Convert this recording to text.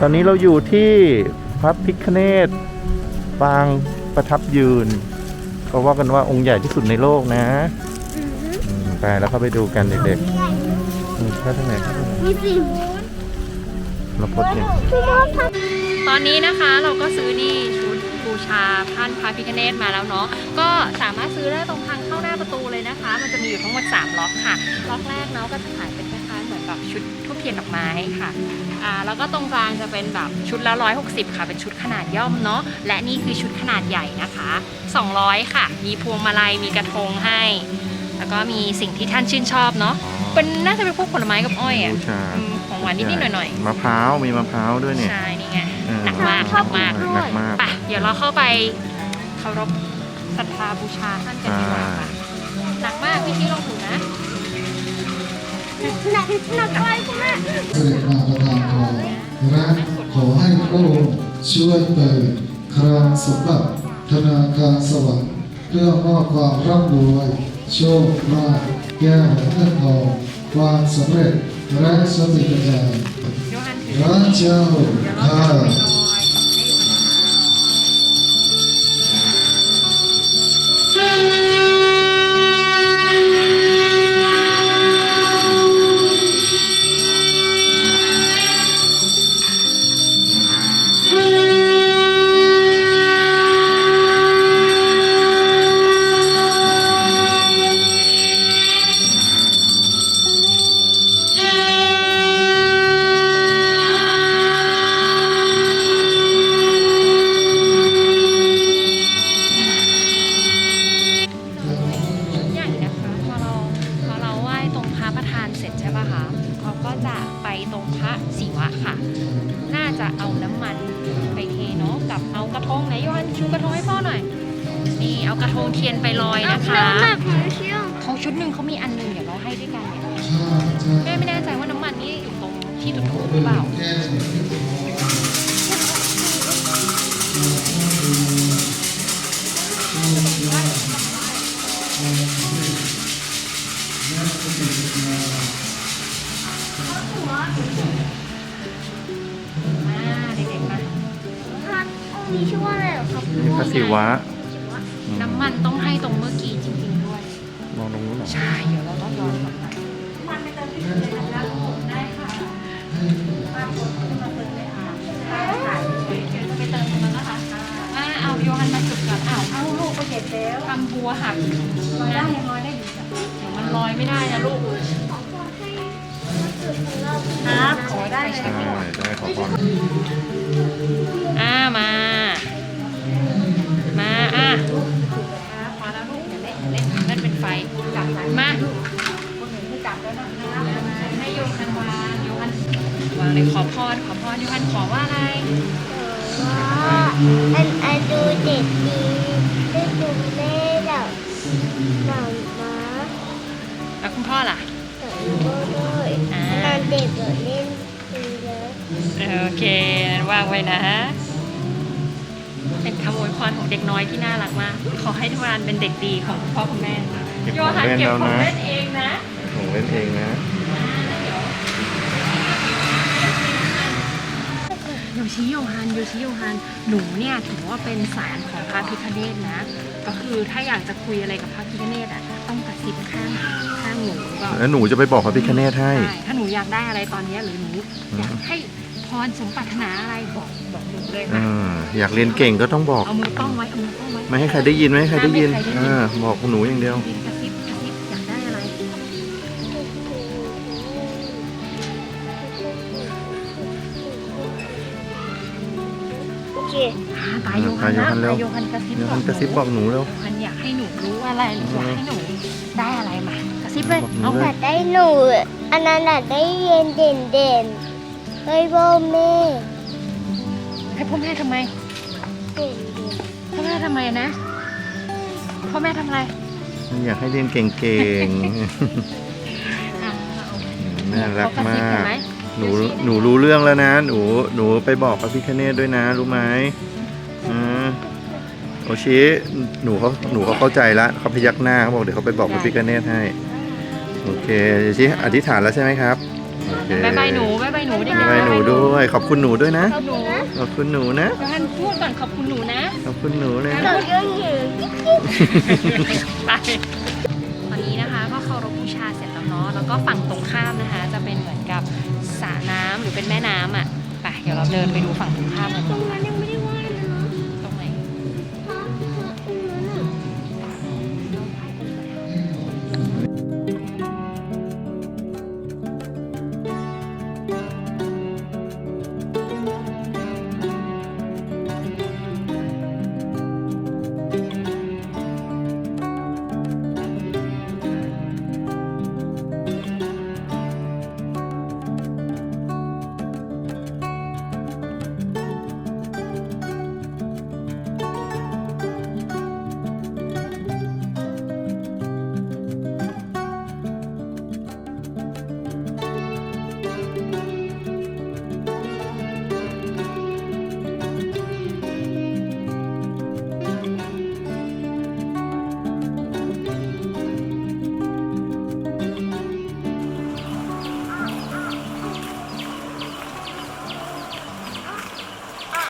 ตอนนี้เราอยู่ที่พระพิคเนตปางประทับยืน ก็ว่ากันว่าองค์ใหญ่ที่สุดในโลกนะอืมไปแล้วเข้าไปดูกันเด็กๆอืมเข้าทางไหนเข้าทางไหนมีสีมูนเราพดเนี่ยพี่มดทตอนนี้นะคะเราก็ซื้อนี่ชุดบูชาท่านพระพิฆเนศมาแล้วเนาะก็สามารถซื้อได้ตรงทางเข้าหน้าประตูเลยนะคะ มันจะมีอยู่ทั้งหมด3ล็อกค่ะล็อกแรกเนาะก็จะขายเป็นคล้ายๆ เหมือนแบบชุดทุบเทียนดอกไม้ค่ะอ่าแล้วก็ตรงกลางจะเป็นแบบชุดละ 160 ค่ะ เป็นชุดขนาดย่อมเนาะและนี่คือชุดขนาดใหญ่นะคะ 200 ค่ะ มีพวงมาลัยมีกระทงให้ แล้วก็มีสิ่งที่ท่านชื่นชอบเนาะเป็นน่าจะเป็นพวกผลไม้กับอ้อยอะบูชา อืมของหวานนิดๆหน่อยๆมะพร้าวมีมะพร้าวด้วยเนี่ย ใช่นี่ไง เออหนักมากหนักมาก หนักมาก ไปเดี๋ยวเราเข้าไปเคารพศรัทธาบูชาท่านกันดีกว่าค่ะหนักมากพี่ชี้ลงถูกนะำ หนักหนักอะไปคุณแม่เสด็จมาประทานพรและขอให้พระองค์ช่วยเปิดคลังสมบัติธนาคารสวรรค์เพื่อมอบความร่ำรวยโชคลาภแก้วเงินทองความสำเร็จและสติปัญญาพระเจ้าเดี๋ยวเราข้า กระทงให้พ่อหน่อย นี่เอากระทงเทียนไปลอยนะคะหนักของเชี่ยวเขาชุดหนึ่งเขามีอันหนึงเดี๋ยวเราให้ด้วยกันเนี่ยข้าพเจ้าแม่ไม่แน่ใจว่าน้ำมันนี่อยู่ตรงที่จุดทูบหรือเปล่าแก้วมาานองค์นี้ชื่อว่าอะไรเหรอครับนี่พระศิวะน้ำมันต้องให้ตรงเมื่อกี้จริงๆด้วย มองตรงนู้นเหรอใช่ เดี๋ยวเราต้องย้อนกลับไปมันไปเติมที่เลยนะคะได้ค่ะมาคนมาเติมเลยค่ะได้ค่ะไปเติมตรงนั้นนะคะอ่าเอาโยฮันมาจุดก่อนอ้าวเอาลูกไปเก็บแล้วทำบัวหักลอยได้ยังลอยได้อยู่จ้ะเดี๋ยวมันลอยไม่ได้นะลูกครับขอได้เลย ใช่ได้ขอพร ขอว่าอะไรว่าอันอันดูเด็กดีได้ดูแม่แบบหนังม้าแล้วคุณพ่อล่ะหนังโบ้ด้วยอ่านานเด็กเล่นดีเลยโอเคงั้นวางไว้นะ เป็นคำอวยพรของเด็กน้อยที่น่ารักมาก ขอให้ทุกวันเป็นเด็กดีของคุณพ่อคุณแม่เก็บโยของฮันเล่นเก็บแล้วของนะเล่นเองนะ ของเล่นเองนะ โย ชิโยฮันโยชิโยฮันหนูเนี่ยถือว่าเป็นสารของพระพิคเนตนะ ก็คือถ้าอยากจะคุยอะไรกับพระพิคเนตอะต้องกระซิบข้างข้างหนูก่อนแล้วหนูจะไปบอกพระพิคเนตให้ใช่ถ้าหนูอยากได้อะไรตอนเนี้ยหรือหนูอยากให้พรสมปรารถนาอะไรบอกบอกหนูเลยอ่นะาอยากเรียนเก่งก็ต้องบอกเอามือป้องไว้เอามือป้องไว้ไม่ให้ใครได้ยินไม่ให้ใครได้ยินไม่ให้ใครได้ยินอ่าบอกหนูอย่างเดียว เคอ่าตายโยฮันตายโยฮันนะเร็วตายโยฮันกระซิบเดี๋ยวบอมักนกระซิบบอกหนูเร็วโยฮันอยากให้หนูรู้อะไรหรืออยากให้หนูได้อะไรมากระซิบเลยบอกหนูเอาเลอยากได้หนู อันนั้นอยากได้เรียนเด่นเด่นๆเฮ้ยโบแม่ให้พ่อแม่ทำไมเด่นเด่นพ่อแม่ทำไมนะพ่อแม่ทำอะไรอยากให้เรียนเก่งอะๆน่ารักเขะมาซิบเห็กนไหม หนูหนูรู้เรื่องแล้วนะ หนูหนูไปบอกพระพิคเนตด้วยนะรู้ไหมอ่าโอชิหนูเขาหนูเขาเข้าใจละเขาพยักหน้าเขาบอกเดี๋ยวเขาไปบอกพระพิคเนตให้โอเคโอชิอธิษฐานแล้วใช่ไหมครับโอเคบายบายหนูบายบายหนูเด็กบ๊ายๆบายหนูด้วย ขอบคุณหนูด้วยนะขอบหนูขอบคุณหนูนะท่านพูดก่อนขอบคุณหนูนะขอบคุณหนูนะเราเยอะอยู่ไปตอนนี้นะคะก็เคารพบูชาเสร็จแล้วเนาะแล้วก็ฝั่งตรงข้ามนะคะ จะเป็นเหมือนกับ สระน้ำหรือเป็นแม่น้ำอะไปเดี๋ยวเราเดินไปดูฝั่งตรงข้ามกันก่อน